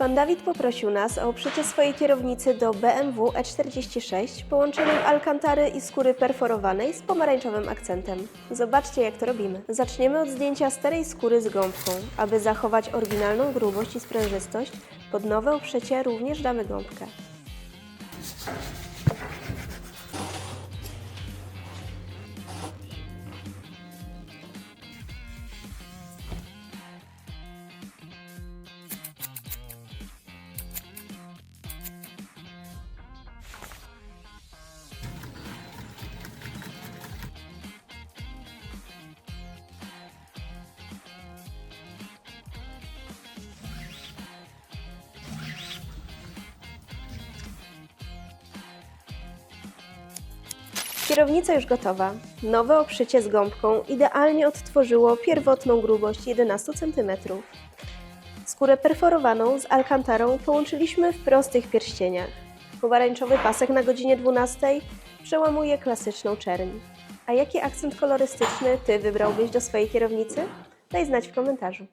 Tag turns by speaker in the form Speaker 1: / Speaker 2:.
Speaker 1: Pan Dawid poprosił nas o obszycie swojej kierownicy do BMW E46 połączeniem alkantary i skóry perforowanej z pomarańczowym akcentem. Zobaczcie jak to robimy. Zaczniemy od zdjęcia starej skóry z gąbką. Aby zachować oryginalną grubość i sprężystość, pod nowe obszycie również damy gąbkę. Kierownica już gotowa. Nowe obszycie z gąbką idealnie odtworzyło pierwotną grubość 11 cm. Skórę perforowaną z alkantarą połączyliśmy w prostych pierścieniach. Pomarańczowy pasek na godzinie 12 przełamuje klasyczną czerń. A jaki akcent kolorystyczny Ty wybrałbyś do swojej kierownicy? Daj znać w komentarzu.